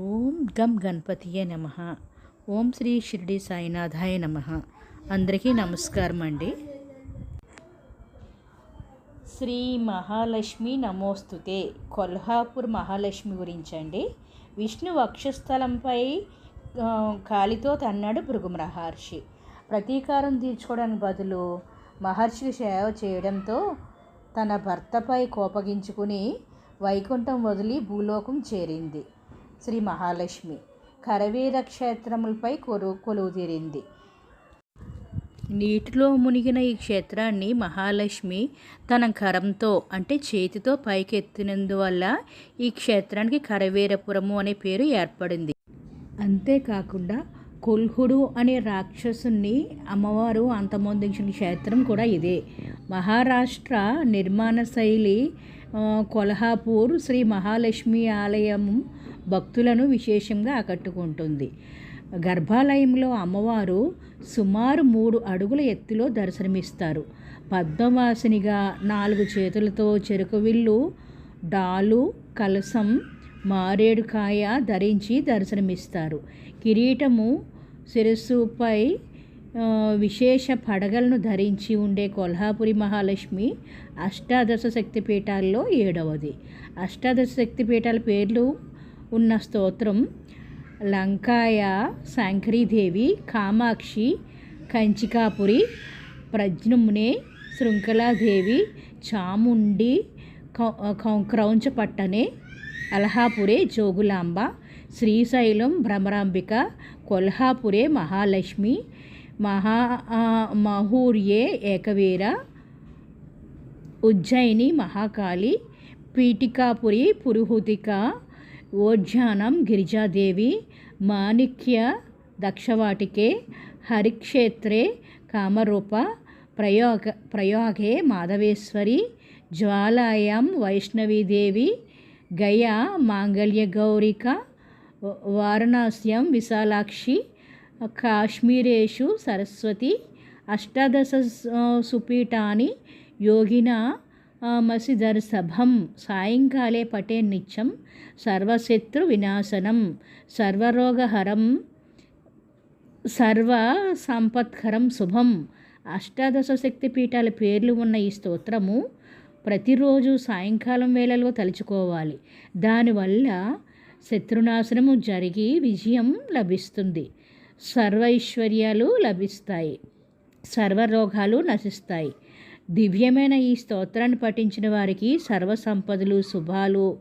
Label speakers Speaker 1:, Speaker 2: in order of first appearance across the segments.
Speaker 1: ఓం గం గణపతియే నమ. ఓం శ్రీ షిరిడి సాయినాథాయ నమ. అందరికీ నమస్కారం అండి. శ్రీ మహాలక్ష్మి నమోస్తుతే కొల్హాపూర్ మహాలక్ష్మి గురించి అండి విష్ణు వక్షస్థలంపై కాలితో తన్నాడు భృగు మహర్షి ప్రతీకారం తీర్చుకోవడానికి బదులు మహర్షికి సేవ చేయడంతో తన భర్తపై కోపగించుకుని వైకుంఠం వదిలి భూలోకం చేరింది. శ్రీ మహాలక్ష్మి. కరవీర క్షేత్రములపై కొలు కొలువు తీరింది నీటిలో మునిగిన ఈ క్షేత్రాన్ని మహాలక్ష్మి తన కరంతో అంటే చేతితో పైకెత్తినందువల్ల ఈ క్షేత్రానికి కరవీరపురము అనే పేరు ఏర్పడింది. అంతేకాకుండా కొల్హుడు అనే రాక్షసుని అమ్మవారు అంతమొందించిన క్షేత్రం కూడా ఇదే. మహారాష్ట్ర నిర్మాణ శైలి కొల్హాపూర్ శ్రీ మహాలక్ష్మి ఆలయం భక్తులను విశేషంగా ఆకట్టుకుంటుంది. గర్భాలయంలో అమ్మవారు సుమారు మూడు అడుగుల ఎత్తులో దర్శనమిస్తారు. పద్మవాసినిగా నాలుగు చేతులతో చెరుకు విల్లు డాలు కలసం మారేడుకాయ ధరించి దర్శనమిస్తారు. కిరీటము శిరస్సుపై విశేష పడగలను ధరించి ఉండే కొల్హాపురి మహాలక్ష్మి అష్టాదశ శక్తిపీఠాల్లో ఏడవది. అష్టాదశ శక్తిపీఠాల పేర్లు ఉన్న స్తోత్రం. లంకాయ శాంకరీదేవి కామాక్షి కంచికాపురి ప్రజ్ఞమునే శృంఖలాదేవి చాముండి కౌ- కౌ- క్రౌంచపట్టనే అలహాపురే జోగులాంబ శ్రీశైలం భ్రమరాంబిక కొల్హాపురే మహాలక్ష్మి మహా మహూర్యే ఏకవీర ఉజ్జయిని మహాకాళి పీఠికాపురి పురుహూతిక ఓజ్జానం గిరిజాదేవి మాణిక్య దక్షవాటికే హరిక్షేత్రే కామరూప ప్రయోగ ప్రయోగే మాధవేశ్వరి జ్వాలాయాం వైష్ణవీదేవి గయా మాంగళ్యగౌరిక వారణాస్యం విశాలాక్షి కాశ్మీరేషు సరస్వతి అష్టాదశ సుపీఠాని యోగిన మసిదర్శభం సాయంకాలే పటే నిత్యం సర్వశత్రు వినాశనం సర్వరోగహరం సర్వ సంపత్కరం శుభం. అష్టాదశ శక్తి పీఠాల పేర్లు ఉన్న ఈ స్తోత్రము ప్రతిరోజు సాయంకాలం వేళలో తలుచుకోవాలి. దానివల్ల శత్రునాశనము జరిగి విజయం లభిస్తుంది. సర్వైశ్వర్యాలు లభిస్తాయి. సర్వరోగాలు నశిస్తాయి. దివ్యమైన ఈ స్తోత్రాన్ని పఠించిన వారికి సర్వ సంపదలు శుభాలు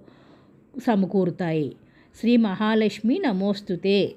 Speaker 1: సమకూరుతాయి. శ్రీ మహాలక్ష్మి నమోస్తుతే.